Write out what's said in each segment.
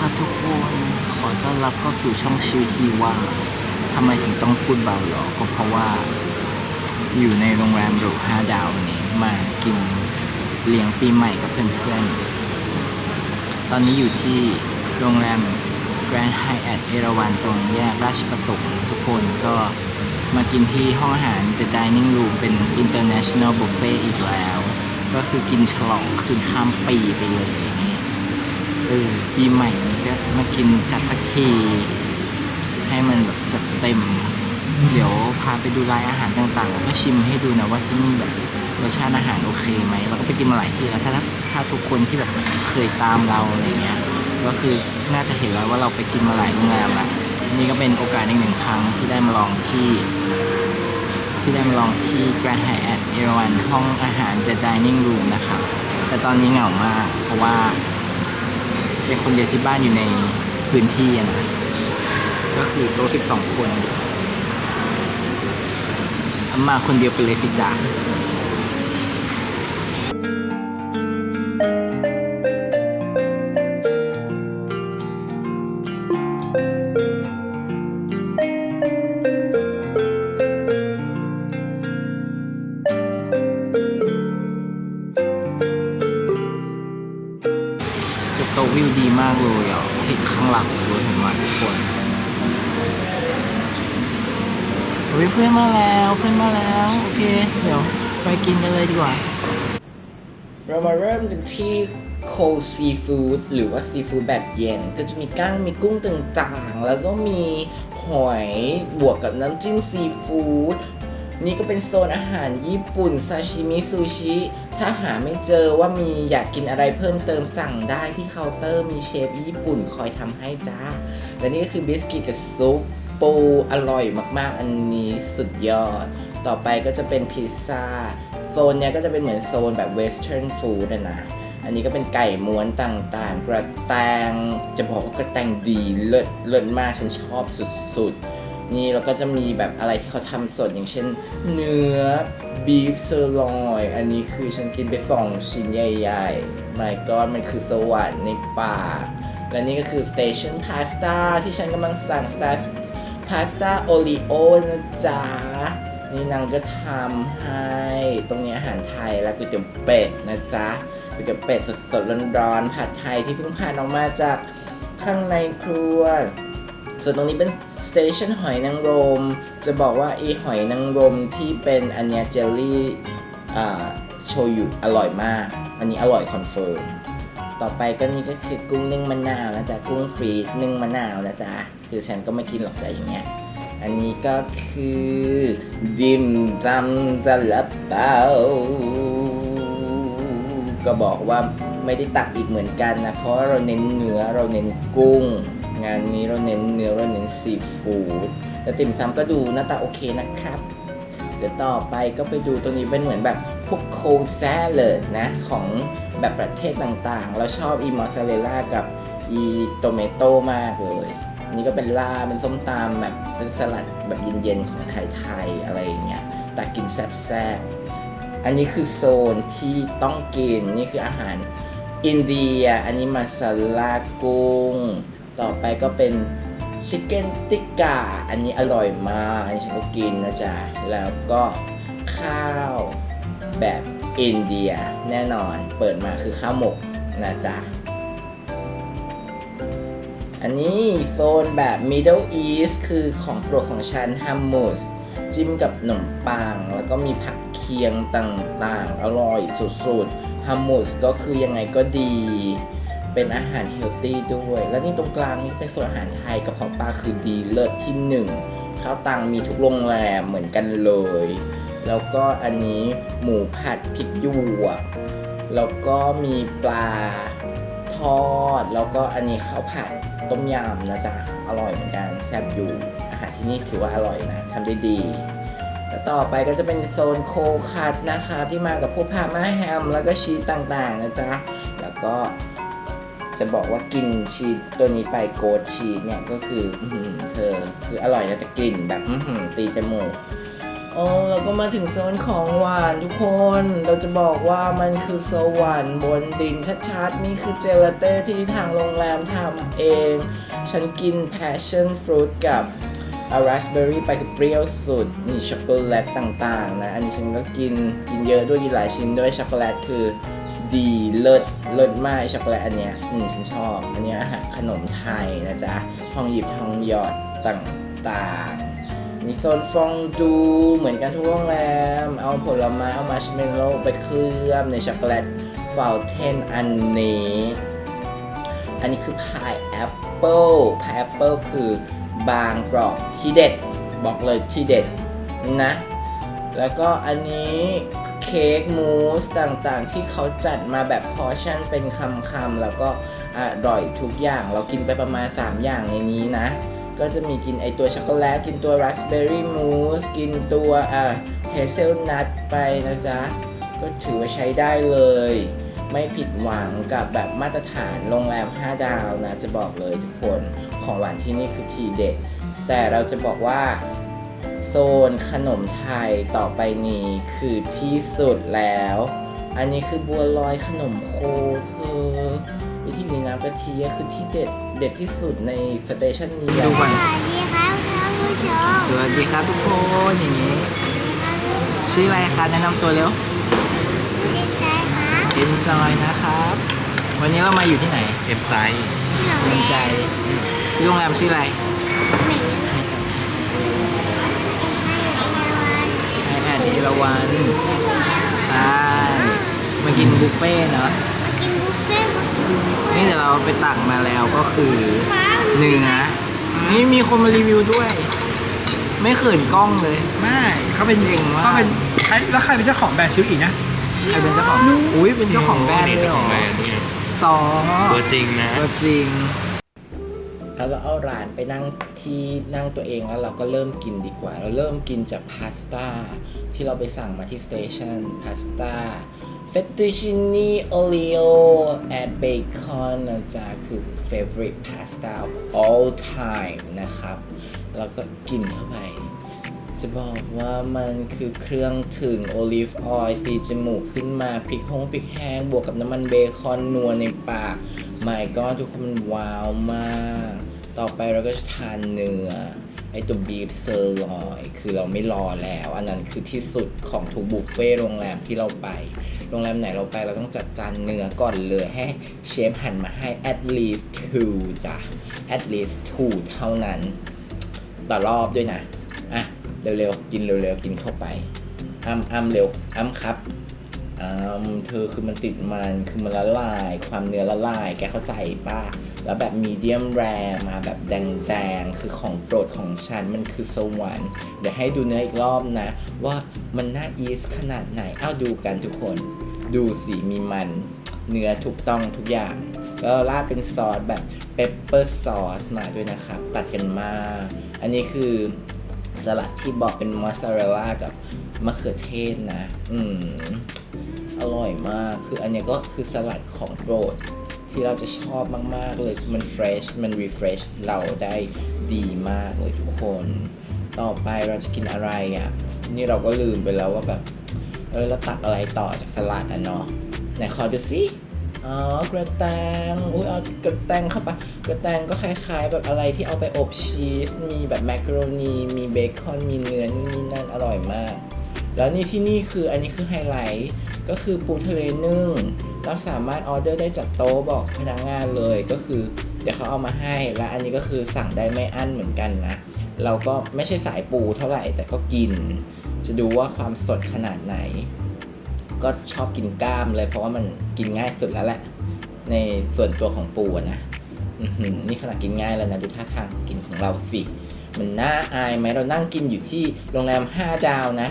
ครับเข้าสู่ช่องชิวทีว่าทำไมถึงต้องพูดเบาหรอ ก็เพราะว่า อยู่ในโรงแรมหรูห้าดาวนี้มากินเลี้ยงปีใหม่กับเพื่อนๆ ตอนนี้อยู่ที่โรงแรม Grand Hyatt เอราวันตรงแยกราชประสงค์ทุกคนก็มากินที่ห้องอาหาร The Dining Room เป็น International Buffet อีกแล้ว ก็คือกินฉลองคืนข้ามปีไปเลย เออปีใหม่นี้ก็มากินจัดสักทีให้มันแบบจัดเต็ม เดี๋ยวพาไปดูรายอาหารต่างๆ แล้วก็ชิมให้ดูนะว่าที่นี่แบบรสชาติอาหารโอเคไหมเราก็ไปกินมาหลายที่แล้วถ้าถ้าถ้าทุกคนที่แบบเคยตามเราอะไรเงี้ยก็คือน่าจะเห็นแล้วว่าเราไปกินมาหลายโรงแรมละนี่ก็เป็นโอกาสอีกหนึ่งครั้งที่ได้มาลองที่ ที่ได้มาลองที่ Grand Hyatt เอราวันห้องอาหาร The Dining Room นะครับแต่ตอนนี้เหงามากเพราะว่า เป็นคนเดียวที่บ้านอยู่ในพื้นที่นะ ก็คือโต๊ะสิบสองคนอามาคนเดียวไปเลยสิจ้า แต่ดีมากเลยอะเห็นข้างหลังเลยเห็นไหมทุกคนเฮ้ยเพื่อนมาแล้วเพื่อนมาแล้ว โอเค เดี๋ยวไปกินกันเลยดีกว่า เรามาเริ่มกันที่ cold seafood หรือว่าซีฟู้ดแบบเย็น ก็จะมีก้างมีกุ้งต่างๆ แล้วก็มีหอยบวกกับน้ำจิ้มซีฟู้ดนี่ก็เป็นโซนอาหารญี่ปุ่นซาชิมิซูชิ ถ้าหาไม่เจอว่ามีอยากกินอะไรเพิ่มเติมสั่งได้ที่เคาน์เตอร์มีเชฟญี่ปุ่นคอยทำให้จ้า และนี่ก็คือบิสกิตกับซุปปูอร่อยมากๆ อันนี้สุดยอด ต่อไปก็จะเป็นพิซซ่า โซนเนี้ยก็จะเป็นเหมือนโซนแบบเวสเทิร์นฟู้ดนะ อันนี้ก็เป็นไก่ม้วนต่างๆ กระแตง จะบอกว่ากระแตงดีเลิศเลิศมากฉันชอบสุดๆ นี่แล้วก็จะมีแบบอะไรที่เขาทำสดอย่างเช่น เนื้อบีฟเซอร์ลอยอันนี้คือฉันกินไปสองชิ้นใหญ่ๆ my god มันคือสวรรค์ในป่ากและนี่ก็คือ Station Pasta ที่ฉันกำลังสั่ง Star พาสต้าโอริโอนะจ๊ะ นี่นางจะทำให้ตรงนี้อาหารไทยแล้วก๋วยเตี๋ยวเป็ดนะจ๊ะก๋วยเตี๋ยวเป็ดสดๆร้อนๆผัดไทยที่เพิ่งผ่านออกมาจากข้างในครัว ส่วนตรงนี้เป็น สเตชันหอยนางรม จะบอกว่าไอหอยนางรมที่เป็นอันเนี้ยเจลลี่โชยุอร่อยมาก อันนี้อร่อยคอนเฟิร์ม ต่อไปก็นี่ก็คือกุ้งนึ่งมะนาวนะจ๊ะ กุ้งฟรีดนึ่งมะนาวนะจ๊ะ คือฉันก็ไม่กินหรอกจ้ะอย่างเงี้ย อันนี้ก็คือดิมจำจะลับเตาก็บอกว่าไม่ได้ตักอีกเหมือนกันนะ เพราะเราเน้นเนื้อเราเน้นกุ้ง งานนี้เราเน้นเนื้อเราเน้นซีฟู้ดแล้วติ่มซำก็ดูหน้าตาโอเคนะครับ เดี๋ยวต่อไปก็ไปดูตรงนี้เป็นเหมือนแบบพวกโคลแซเลดนะ ของแบบประเทศต่างๆ เราชอบอีมอสซาเรลล่ากับอีโตเมโต้มากเลย นี่ก็เป็นลาเป็นส้มตำแบบเป็นสลัดแบบเย็นๆ ของไทยๆ อะไรอย่างเงี้ยแตักกินแซ่บๆ อันนี้คือโซนที่ต้องกิน นี่คืออาหารอินเดีย อันนี้มาซาลากุ้ง ต่อไปก็เป็นชิคเก้นติกกาอันนี้อร่อยมาก อันนี้ฉันก็กินนะจ๊ะ แล้วก็ข้าวแบบอินเดียแน่นอนเปิดมาคือข้าวหมกนะจ๊ะ อันนี้โซนแบบ Middle East คือของโปรดของฉันฮัมมูสจิ้มกับขนมปัง แล้วก็มีผักเคียงต่างๆ อร่อยสุดๆฮัมมูสก็คือยังไงก็ดี เป็นอาหารเฮลตี้ด้วย แล้วนี่ตรงกลางนี่เป็นส่วนอาหารไทยกับของปลาคือดีเลิศที่หนึ่งข้าวตังมีทุกโรงแรมเหมือนกันเลย แล้วก็อันนี้หมูผัดพริกหยวกแล้วก็มีปลาทอด แล้วก็อันนี้ข้าวผัดต้มยำนะจ๊ะอร่อยเหมือนกันแซ่บอยู่ อาหารที่นี่ถือว่าอร่อยนะทำได้ดีแล้วต่อไปก็จะเป็นโซนโคคัตนะคะที่มากับพวกพาม่าแฮม แล้วก็ชีสต่างๆนะจ๊ะ แล้วก็ จะบอกว่ากินชีสตัวนี้ไปโกดชีสเนี่ยก็คืออเธอคืออร่อยนะแต่กลิ่นแบบตีจมูกโอ้เราก็มาถึงโซนของหวานทุกคน เราจะบอกว่ามันคือสวรรค์บนดินชัดๆ นี่คือเจลาเต้ที่ทางโรงแรมทำเอง ฉันกิน passion fruit กับ raspberry ไปคือเปรี้ยวสุดนี่ช็อกโกแลตต่างๆ นะ อันนี้ฉันก็กินกินเยอะด้วยกินหลายชิ้นด้วยช็อกโกแลตคือ ดีเลิศเลิศมากช็อกโกแลตอันเนี้ยอืมฉันชอบ อันเนี้ยอาหารขนมไทยนะจ๊ะทองหยิบทองหยอดต่างๆ มีโซนฟองดูเหมือนกันทุกโรงแรม เอาผลไม้เอามาร์ชเมลโล่ไปเคลือบในช็อกโกแลตฟาวเทนอันนี้ อันนี้คือพายแอปเปิลพายแอปเปิลคือบางกรอบที่เด็ด บอกเลยที่เด็ดนะ แล้วก็อันนี้ ค้กมูสต่างๆ ที่เขาจัดมาแบบพอชั่นเป็นคำๆแล้วก็อร่อยทุกอย่างเรากินไปประมาณ 3 อย่างในนี้นะ ก็จะมีกินไอตัวช็อกโกแลตกินตัวราสเบอร์รี่มูสกินตัวอ่าเฮเซลนัทไปนะจ๊ะ ก็ถือว่าใช้ได้เลย ไม่ผิดหวังกับแบบมาตรฐานโรงแรม 5 ดาวนะ จะบอกเลยทุกคนของหวานที่นี่คือทีเด็ดแต่เราจะบอกว่า โซนขนมไทยต่อไปนี้คือที่สุดแล้ว อันนี้คือบัวลอยขนมโคเธอวิธีนี้น้ำกะทิอะคือที่เด็ดเด็ดที่สุดในสเตชันนี้ดูก่อนสวัสดีครับท่านผู้ชมสวัสดีครับทุกคนอย่างนี้ ชื่ออะไรคะแนะนำตัวเร็วดีใจครับ Enjoy นะครับ วันนี้เรามาอยู่ที่ไหนเอ็มไซต์หนูเอ็นใจที่โรงแรมชื่ออะไรหมี เอ็งให้เอราวันไอแอนเอราวันใช่มากินบุฟเฟ่ต์เนาะมากินบุฟเฟ่ต์มากินบุฟเฟ่ต์นี่เดี๋ยวเราไปตักมาแล้วก็คือว้าวเนื้อนี่มีคนมารีวิวด้วย ไม่เขินกล้องเลย ไม่เขาเป็นเก่งมากเขาเป็นใครแล้วใครเป็นเจ้าของแบรนด์ชิวอีนะใครเป็นเจ้าของอุ้ยเป็นเจ้าของแบรนด์เลยเหรอสองตัวจริงนะตัวจริง แล้วเราเอาร้านไปนั่งที่นั่งตัวเองแล้วเราก็เริ่มกินดีกว่า เราเริ่มกินจากพาสต้าที่เราไปสั่งมาที่สเตชันพาสต้าเฟตตูชินีโอริโอแอดเบคอนนะจ๊ะคือ favorite pasta of all time นะครับ แล้วก็กินเข้าไป จะบอกว่ามันคือเครื่องถึงโอลิฟออยล์ตีจมูกขึ้นมาพริกฮงพริกแห้ง บวกกับน้ำมันเบคอนนัวในปากไม่ก็ทุกคนมันว้าวมาก ต่อไปเราก็จะทานเนื้อไอตัวบีฟเซอร์ลอยคือเราไม่รอแล้ว อันนั้นคือที่สุดของทุกบุฟเฟ่โรงแรมที่เราไป โรงแรมไหนเราไปเราต้องจัดจานเนื้อก่อนเลยให้เชฟหันมาให้ at least two จ้ะ at least two เท่านั้น ต่อรอบด้วยนะ อะ เร็วๆ กินเร็วๆ กินเข้าไปอ้ำอ้ำเร็วอ้ำครับ อ้ำเธอคือมันติดมันคือมันละลาย ความเนื้อละลาย แกเข้าใจป่ะ แล้วแบบมีเดียมแรมาแบบแดงๆ คือของโปรดของฉัน มันคือสวรรค์ เดี๋ยวให้ดูเนื้ออีกรอบนะ ว่ามันน่าอีสขนาดไหน เอ้าดูกันทุกคน ดูสีมีมัน เนื้อถูกต้องทุกอย่างแล้วราดเป็นซอสแบบเปปเปอร์ซอสมาด้วยนะครับ ตัดกันมากอันนี้คือสลัดที่บอกเป็นมอสซาเรลล่ากับมะเขือเทศนะ อืม อร่อยมาก คืออันนี้ก็คือสลัดของโปรด ที่เราจะชอบมาก ๆ เลยมันเฟรชมันรีเฟรชเราได้ดีมากเลยทุกคน ต่อไปเราจะกินอะไรอะ นี่เราก็ลืมไปแล้วว่าแบบ เออแล้วตักอะไรต่อจากสลัดอะเนาะไหนขอดูสิอ๋อกระแตงอุ้ยเอากระแตงเข้าไปกระแตงก็คล้ายๆ แบบอะไรที่เอาไปอบชีส มีแบบแมคโรนี มีเบคอน มีเนื้อนู่นนี่นั่นอร่อยมาก แล้วนี่ที่นี่คืออันนี้คือไฮไลท์ ก็คือปูทะเลนึ่งเราสามารถออเดอร์ได้จากโต๊ะบอกพนักงานเลยก็คือ เดี๋ยวเขาเอามาให้และอันนี้ก็คือสั่งได้ไม่อั้นเหมือนกันนะ เราก็ไม่ใช่สายปูเท่าไหร่แต่ก็กิน จะดูว่าความสดขนาดไหน ก็ชอบกินกล้ามเลยเพราะว่ามันกินง่ายสุดแล้วแหละ ในส่วนตัวของปูนะนี่ขนาดกินง่ายแล้วนะดูท่าทางกินของเราสิมันน่าอายไหมเรานั่งกินอยู่ที่โรงแรม 5 ดาวนะ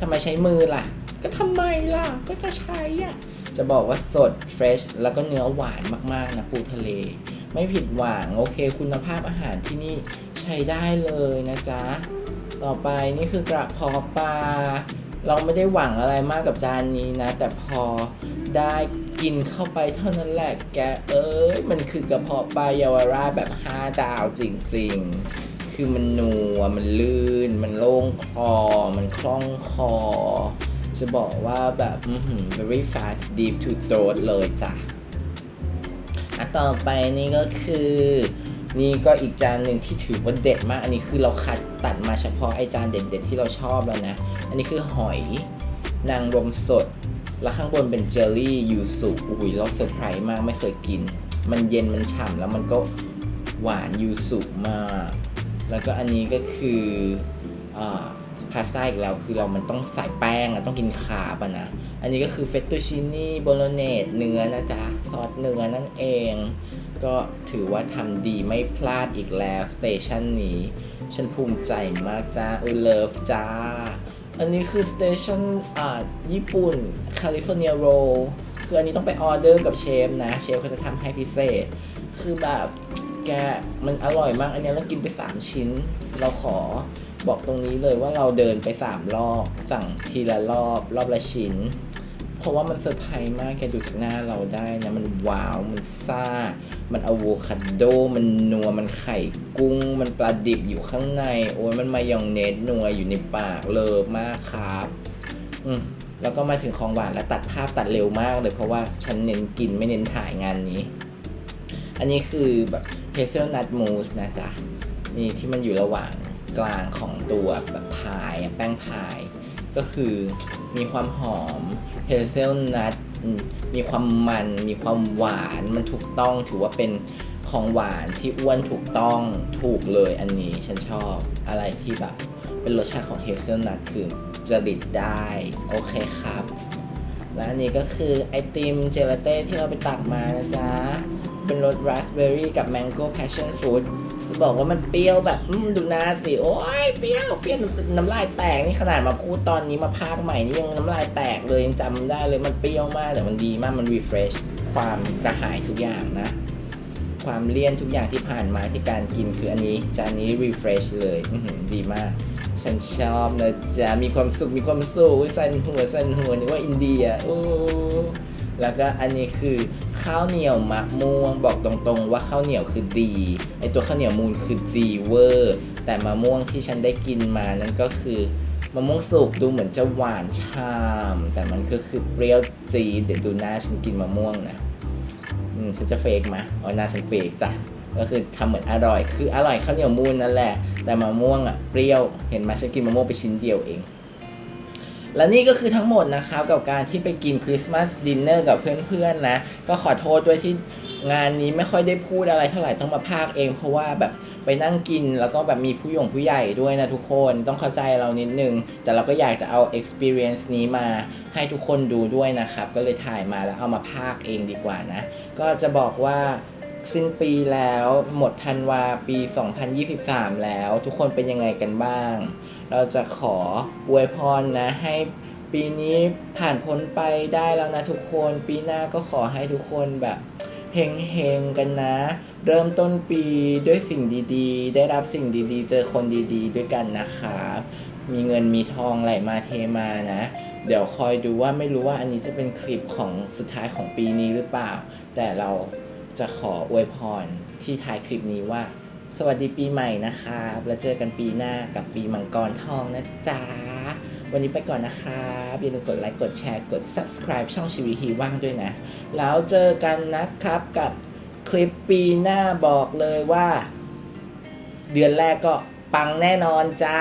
ทำไมใช้มือล่ะ ก็ทำไมล่ะ ก็จะใช้อะ จะบอกว่าสดเฟรชแล้วก็เนื้อหวานมากๆนะปูทะเล ไม่ผิดหวังโอเค คุณภาพอาหารที่นี่ใช้ได้เลยนะจ๊ะ ต่อไปนี่คือกระเพาะปลา เราไม่ได้หวังอะไรมากกับจานนี้นะ แต่พอได้กินเข้าไปเท่านั้นแหละแกเอ้ยมันคือกระเพาะปลาเยาวราชแบบ5ดาวจริง ๆ คือมันนัวมันลื่น มันโล่งคอ มันคล่องคอ จะบอกว่าแบบ very fast deep to throat เลยจ้ะอะต่อไปนี่ก็คือ นี่ก็อีกจานหนึ่งที่ถือว่าเด็ดมาก อันนี้คือเราคัดตัดมาเฉพาะไอจานเด็ดๆที่เราชอบแล้วนะ อันนี้คือหอยนางรมสด แล้วข้างบนเป็นเจลลี่ยูสุอุ้ยเราเซอร์ไพรส์มากไม่เคยกิน มันเย็นมันฉ่ำแล้วมันก็หวานยูสุมาก แล้วก็อันนี้ก็คืออ่า พาสต้าอีกแล้ว คือเรามันต้องใส่แป้งอะต้องกินคาร์บอะนะ อันนี้ก็คือเฟตตูชินี่โบโลเนสเนื้อนะจ๊ะ ซอสเนื้อนั่นเอง ก็ถือว่าทำดีไม่พลาดอีกแล้วสเตชันนี้ ฉันภูมิใจมากจ้าอุเลิฟจ้า อันนี้คือสเตชันอ่าญี่ปุ่นแคลิฟอร์เนียโรคืออันนี้ต้องไปออเดอร์กับเชฟนะ เชฟเขาจะทำให้พิเศษ คือแบบแกมันอร่อยมาก อันนี้เรากินไป 3 ชิ้น เราขอ บอกตรงนี้เลยว่าเราเดินไป3รอบ สั่งทีละรอบรอบละชิ้น เพราะว่ามันเซอร์ไพรส์มากแกดูจากหน้าเราได้นะมันว้าวมันซ่า มันอะโวคาโด มันนัวมันไข่กุ้ง มันปลาดิบอยู่ข้างใน โอ้ยมันมายองเนสนัวอยู่ในปากเลิฟมากครับ อืมแล้วก็มาถึงของหวานแล้วตัดภาพตัดเร็วมากเลยเพราะว่าฉันเน้นกินไม่เน้นถ่ายงานนี้ อันนี้คือแบบเ a เซลนัทมูสนะจ๊ะ นี่ที่มันอยู่ระหว่าง กลางของตัวแบบพายแป้งพาย ก็คือมีความหอมเ a เซลนัทมีความมัน มีความหวานมันถูกต้องถือว่าเป็นของหวานที่อ้วนถูกต้องถูกเลยอันนี้ฉันชอบอะไรที่แบบ เป็นรสชาติของเฮเซลนัทคือจริตได้ โอเคครับ และอันนี้ก็คือไอติมเจลาเต้ที่เราไปตักมานะจ๊ะ เป็นรสราสเบอร์รี่กับแมงโก้แพชชั่นฟรุต จะบอกว่ามันเปรี้ยวแบบดูหน้าสิโอ้ยเปรี้ยวเปรี้ยวน้ำลายแตกนี่ขนาดมาพูดตอนนี้มาพากใหม่นี่ยังน้ำลายแตกเลยยังจำได้เลยมันเปรี้ยวมากแต่มันดีมากมันรีเฟรชความกระหายทุกอย่างนะ ความเลี่ยนทุกอย่างที่ผ่านมาที่การกินคืออันนี้จานนี้ refresh เลยดีมาก ฉันชอบนะจ๊ะมีความสุขมีความสุขสันหัวสันหัวนึกว่าอินเดียโอ้แล้วก็อันนี้คือ ข้าวเหนียวมะม่วง บอกตรงๆ ว่าข้าวเหนียวคือดีไอตัวข้าวเหนียวมูลคือดีเวอร์ แต่มะม่วงที่ฉันได้กินมานั้นก็คือมะม่วงสุกดูเหมือนจะหวานชาม แต่มันก็คือเปรี้ยวจีดเดี๋ยวดูหน้าฉันกินมะม่วงนะอืมฉันจะเฟกไหมอ๋อหน้าฉันเฟกจ้ะก็คือทำเหมือนอร่อย คืออร่อยข้าวเหนียวมูนนั่นแหละ แต่มะม่วงอะเปรี้ยว เห็นไหมฉันกินมะม่วงไปชิ้นเดียวเอง และนี่ก็คือทั้งหมดนะครับกับการที่ไปกินคริสต์มาสดินเนอร์กับเพื่อนๆนะ ก็ขอโทษด้วยที่งานนี้ไม่ค่อยได้พูดอะไรเท่าไหร่ต้องมาพากเอง เพราะว่าแบบไปนั่งกินแล้วก็แบบมีผู้หยงผู้ใหญ่ด้วยนะทุกคนต้องเข้าใจเรานิดนึง แต่เราก็อยากจะเอา experience นี้มาให้ทุกคนดูด้วยนะครับ ก็เลยถ่ายมาแล้วเอามาพากเองดีกว่านะ ก็จะบอกว่าสิ้นปีแล้วหมดธันวาปี 2023 แล้ว ทุกคนเป็นยังไงกันบ้าง เราจะขออวยพรนะให้ปีนี้ผ่านพ้นไปได้แล้วนะทุกคน ปีหน้าก็ขอให้ทุกคนแบบเฮงๆกันนะ เริ่มต้นปีด้วยสิ่งดีๆ ได้รับสิ่งดีๆ เจอคนดีๆ ด้วยกันนะครับมีเงินมีทองไหลมาเทมานะ เดี๋ยวคอยดูว่าไม่รู้ว่าอันนี้จะเป็นคลิปของสุดท้ายของปีนี้หรือเปล่า แต่เราจะขออวยพรที่ท้ายคลิปนี้ว่า สวัสดีปีใหม่นะครับแล้วเจอกันปีหน้ากับปีมังกรทองนะจ๊ะ วันนี้ไปก่อนนะครับอย่าลืมกดไลค์กดแชร์กด subscribe ช่องชีวิตฮีว่างด้วยนะ แล้วเจอกันนะครับกับคลิปปีหน้าบอกเลยว่า เดือนแรกก็ปังแน่นอนจ้า